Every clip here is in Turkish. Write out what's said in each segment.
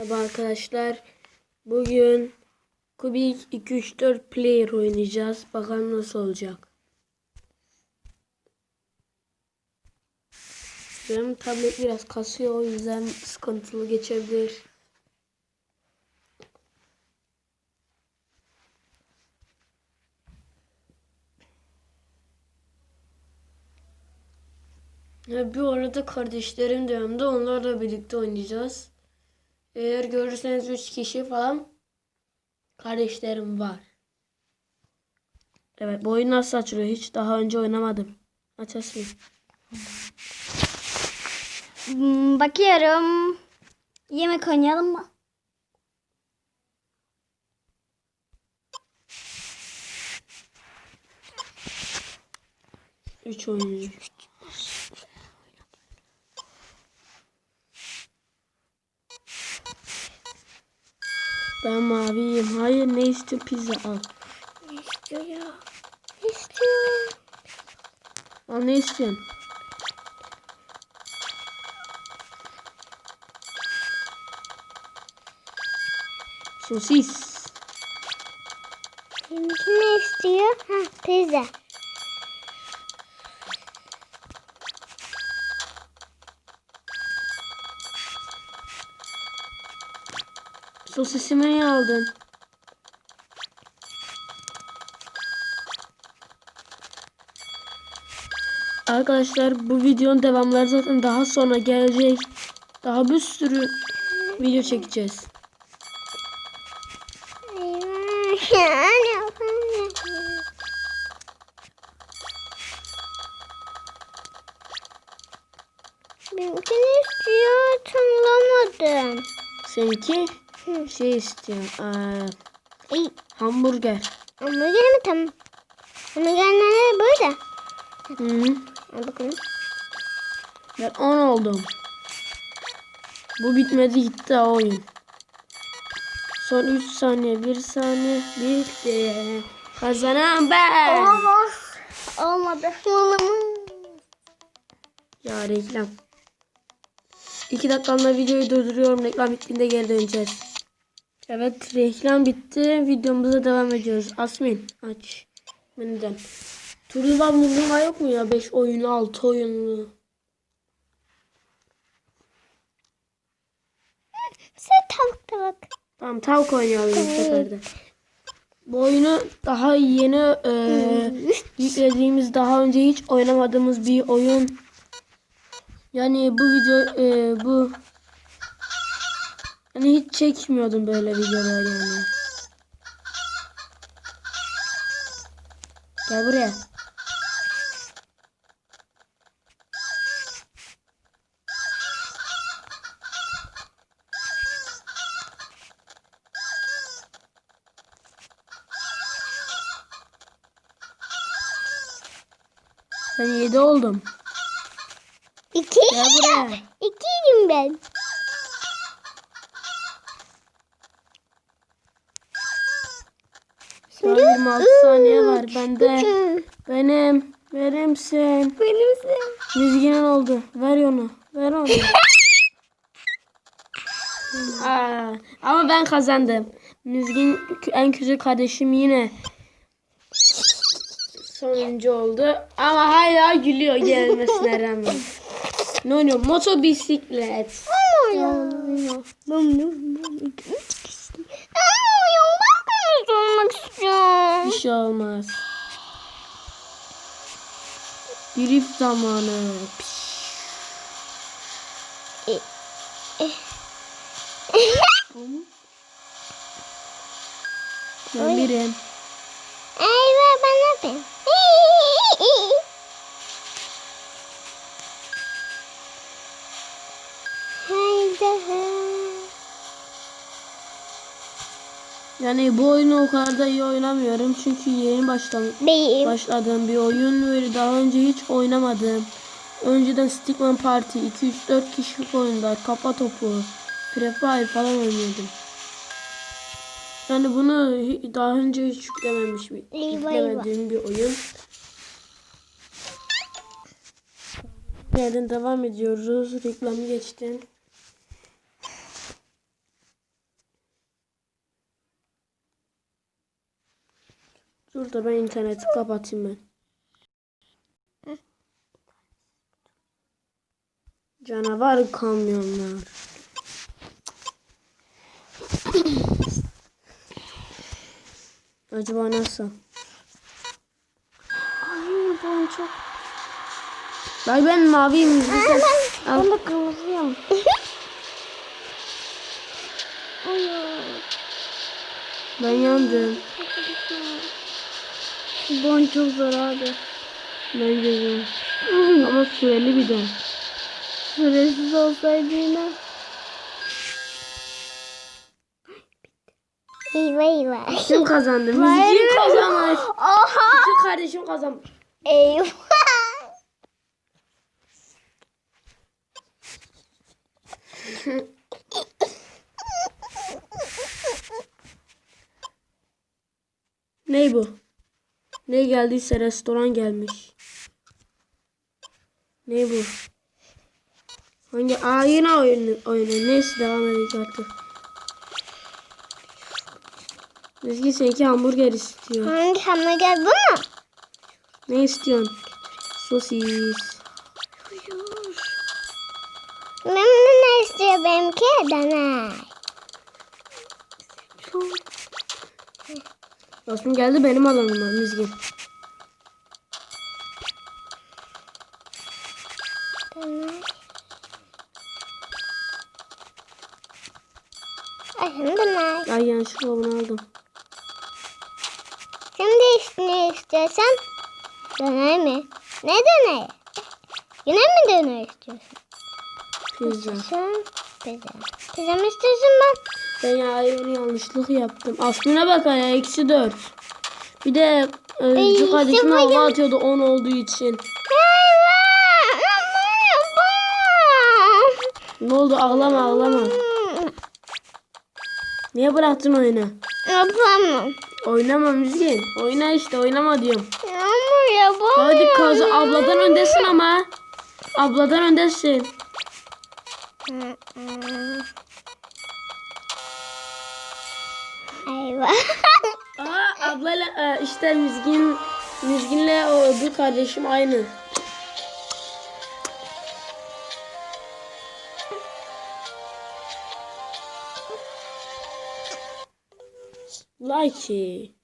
Merhaba arkadaşlar. Bugün Kubik 2-3-4 player oynayacağız. Bakalım nasıl olacak. Benim tablet biraz kasıyor o yüzden sıkıntılı geçebilir. Ya bir arada kardeşlerim de yanımda. Onlarla birlikte oynayacağız. Eğer görürseniz 3 kişi falan kardeşlerim var. Evet bu oyun nasıl açılıyor? Hiç daha önce oynamadım. Açasın. Hmm, bakıyorum. Yemek oynayalım mı? Üç oyuncu. Ben maviyim. Hayır ne istiyor pizza al. Ne istiyor ya? Ne istiyor? Al ne istiyorsun? Sosis. Benimki ne istiyor? Ha, pizza. Sosisimi niye aldın? Arkadaşlar bu videonun devamları zaten daha sonra gelecek. Daha bir sürü video çekeceğiz. Eyvah. Ya, ne yapayım? Benimki ne istiyor? Tanımlamadım. Seninki Hı. şey istiyor. Aa, İyi. hamburger. Hamburger mi tamam? Hamburger nerede? Burada. Hı -hı. Al bakalım. Ben 10 oldum. Bu bitmedi gitti oyun. Son 3 saniye 1 saniye bitti. Kazanan ben. Olamaz. Olmadı. Olamaz. Ya reklam. 2 dakikalığına videoyu durduruyorum. Reklam bittiğinde geri döneceğiz. Evet reklam bitti. Videomuza devam ediyoruz. Asmin aç. Menüden. Turnuva murnuva yok mu ya? 5 oyunlu 6 oyunlu. Sen tavuk tavuk. Tamam tavuk oynayalım bu sefer de. Bu oyunu daha yeni e, yüklediğimiz daha önce hiç oynamadığımız bir oyun. Yani bu video e, bu hani hiç çekmiyordum böyle videolar yani. Gel buraya. Ben 7 oldum. İki. Gel buraya. İkiyim ben. An 26 saniye var bende. Benim. Benimsin. Benimsin. Mizginin oldu. Ver onu. Ver onu. Aa, ama ben kazandım. Mizgin en küçük kardeşim yine sonuncu oldu. Ama hala gülüyor gelmesine rağmen. Ne oynuyor? Moto bisiklet. Ama ya. Bum bum bum. Üç de olmak istiyorum. Bir şey olmaz. Drift zamanı. Ben birim. Eyvah ben ne yapayım? Hayda. Yani bu oyunu o kadar da iyi oynamıyorum. Çünkü yeni başladım. Beyim. başladığım bir oyun ve daha önce hiç oynamadım. Önceden Stickman Party 2-3-4 kişilik oyunlar, kafa topu, Free Fire falan oynuyordum. Yani bunu daha önce hiç yüklememiş bir, yüklemediğim bir oyun. Yerden devam ediyoruz. Reklamı geçtim. Da ben interneti kapatayım ben. Canavar kamyonlar. Acaba nasıl? Ay ben çok. Bak ben maviyim. Ben de kırmızıyım. Ben yandım. Bon çok zor abi. Ben güzel. Ama süreli bir de. Süresiz olsaydı yine. Eyvah eyvah. Kim kazandı? Müziği kazanmış. Küçük kardeşim kazanmış. Eyvah. Ne bu? Ne geldiyse restoran gelmiş. Ne bu? Hangi? Aa yine oyun oyunu. Neyse devam edelim artık. Ezgi seninki hamburger istiyor. Hangi hamburger bu mu? Ne istiyorsun? Sosis. Benim ne istiyor benimki? Dana. Osman geldi benim alanıma Müzgin. Dana. Ay yanlışlıkla bunu aldım. Şimdi işte ne istiyorsan? Dana mı? Ne dana? Yine mi dana istiyorsun? Pizza. Pizza. Pizza mı istiyorsun ben? Ben ya yanlışlık yaptım. Aslına bak ya eksi dört. Bir de e, sıfır hava atıyordu 10 olduğu için. Ne oldu ağlama ağlama. Niye bıraktın oyunu? Yapamam. Oynama Müzgin. Oyna işte oynama diyorum. Ama yapamam. Hadi kazı abladan öndesin ama. Abladan öndesin. Eyvah. Aa ablayla e, işte Müzgin Müzginle o öbür kardeşim aynı. Like.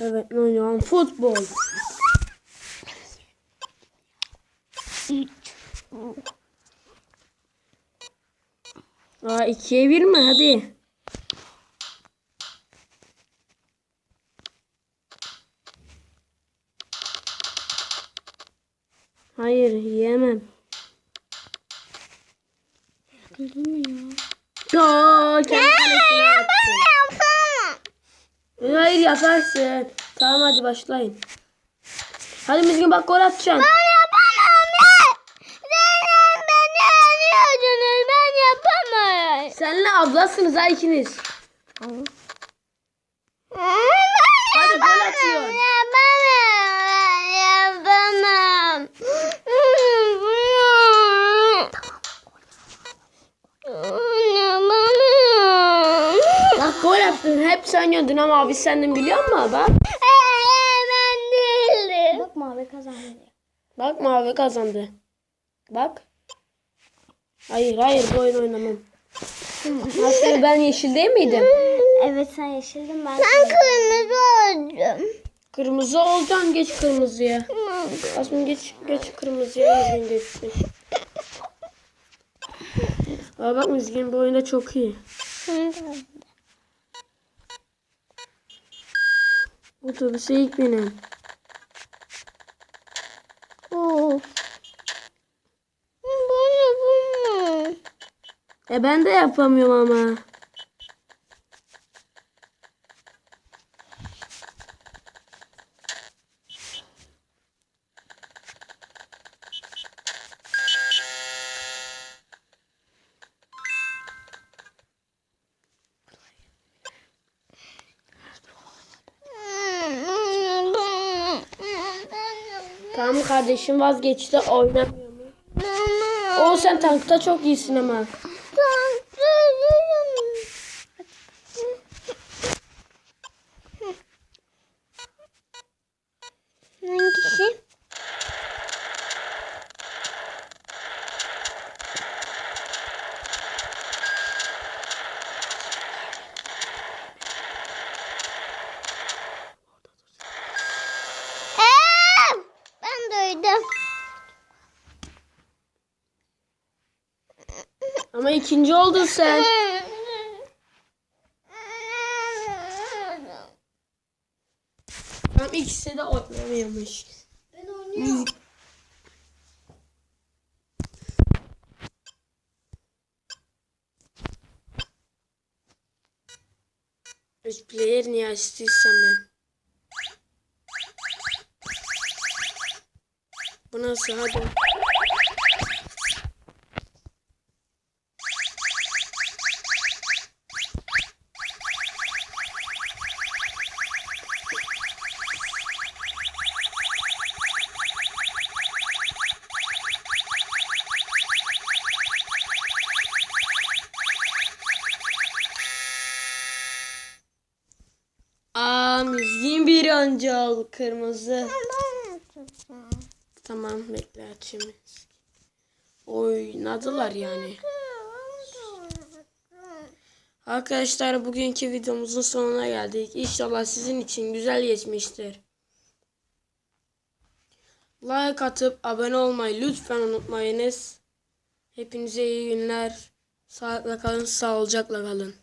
Evet ne oynuyorum? Futbol. Aa ikiye bir mi? Hadi. Hayır yiyemem. Aa, kendi kalesine attı. Hayır yaparsın. Tamam hadi başlayın. Hadi Müzgün bak gol atacaksın. Yapamam ya. Sen beni arıyordunuz. Ben yapamam. Senle ablasınız ha ikiniz. Hadi gol atıyor. Yapamam. Yapamam. Yapamam. Bak gol attın. Hep sen yedin ama abi sendin biliyor musun bak. Ben değilim. Bak mavi kazandı. Bak mavi kazandı. Bak. Hayır hayır bu oyun oynamam. Nasıl ben yeşil değil miydim? Evet sen yeşildin ben. Sen kırmızı oldun. Kırmızı olacaksın geç kırmızıya. Aslında geç geç kırmızıya Müzgün geçsin. Aa bak Müzgün bu oyunda çok iyi. Otobüse ilk binen. Of. E ben de yapamıyorum ama. Tamam kardeşim vazgeçti oynamıyor mu? O sen tankta çok iyisin ama. Hangisi? Ee, Ben duydum. Ama ikinci oldun sen. Tamam ikisi de oynamıyormuş. Ben oynuyorum. Üç player niye açtıysam ben. Bu nasıl hadi. Aa bir ancal kırmızı. Tamam bekle açayım. Oynadılar yani. Arkadaşlar bugünkü videomuzun sonuna geldik. İnşallah sizin için güzel geçmiştir. Like atıp abone olmayı lütfen unutmayınız. Hepinize iyi günler. Sağlıkla kalın, sağlıcakla kalın.